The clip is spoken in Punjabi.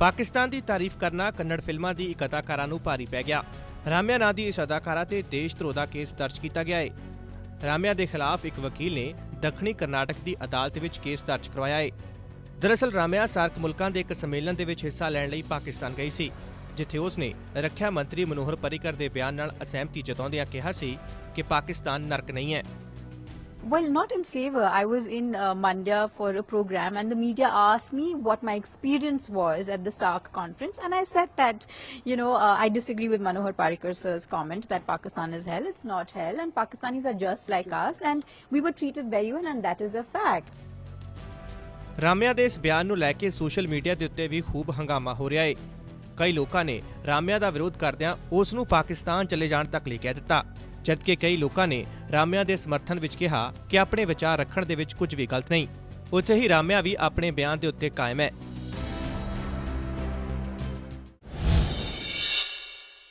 ਪਾਕਿਸਤਾਨ ਦੀ ਤਾਰੀਫ ਕਰਨਾ ਕੰਨੜ ਫਿਲਮਾਂ ਦੀ ਇੱਕ ਅਦਾਕਾਰਾ ਨੂੰ ਭਾਰੀ ਪੈ ਗਿਆ। ਰਾਮਿਆ ਨਾਂ ਦੀ ਇਸ ਅਦਾਕਾਰਾ ਤੇ ਦੇਸ਼ ਧਰੋਹ ਦਾ ਕੇਸ ਦਰਜ ਕੀਤਾ ਗਿਆ ਹੈ ਰਾਮਿਆ ਦੇ ਖਿਲਾਫ ਇੱਕ ਵਕੀਲ ਨੇ ਦੱਖਣੀ ਕਰਨਾਟਕ ਦੀ ਅਦਾਲਤ ਵਿੱਚ ਕੇਸ ਦਰਜ ਕਰਵਾਇਆ ਹੈ ਦਰਅਸਲ ਰਾਮਿਆ ਸਾਰਕ ਮੁਲਕਾਂ ਦੇ ਇੱਕ ਸੰਮੇਲਨ ਦੇ ਵਿੱਚ ਹਿੱਸਾ ਲੈਣ ਲਈ ਪਾਕਿਸਤਾਨ ਗਈ ਸੀ, ਜਿੱਥੇ ਉਸ ਨੇ ਰੱਖਿਆ ਮੰਤਰੀ ਮਨੋਹਰ ਪਰਿਕਰ ਦੇ ਬਿਆਨ ਨਾਲ ਅਸਹਿਮਤੀ ਜਤਾਉਂਦਿਆਂ ਕਿਹਾ ਸੀ ਕਿ ਪਾਕਿਸਤਾਨ ਨਰਕ ਨਹੀਂ ਹੈ। Well, not in favor. I was in uh, Mandya for a program, and the media asked me what my experience was at the SARC conference, and I said that, you know, uh, I disagree with Manohar Parikar sir's comment that Pakistan is hell. It's not hell, and Pakistanis are just like us, and we were treated very well, and that is a fact. ਰਾਮਿਆ ਦੇ ਇਸ ਬਿਆਨ ਨੂੰ ਲੈ ਕੇ ਸੋਸ਼ਲ ਮੀਡੀਆ ਦੇ ਉੱਤੇ ਵੀ ਖੂਬ ਹੰਗਾਮਾ ਹੋ ਰਿਹਾ ਹੈ ਕਈ ਲੋਕਾਂ ਨੇ ਰਾਮਿਆ ਦਾ ਵਿਰੋਧ ਕਰਦਿਆਂ ਉਸ ਨੂੰ ਪਾਕਿਸਤਾਨ ਚਲੇ ਜਾਣ ਤੱਕ ਲਈ ਕਹਿ ਦਿੱਤਾ ਜਦਕਿ ਕਈ ਲੋਕਾਂ ਨੇ ਰਾਮਿਆ ਦੇ ਸਮਰਥਨ ਵਿੱਚ ਕਿਹਾ ਕਿ ਆਪਣੇ ਵਿਚਾਰ ਰੱਖਣ ਦੇ ਵਿੱਚ ਕੁਝ ਵੀ ਗਲਤ ਨਹੀਂ। ਉੱਥੇ ਹੀ ਰਾਮਿਆ ਵੀ ਆਪਣੇ ਬਿਆਨ ਦੇ ਉੱਤੇ ਕਾਇਮ ਹੈ।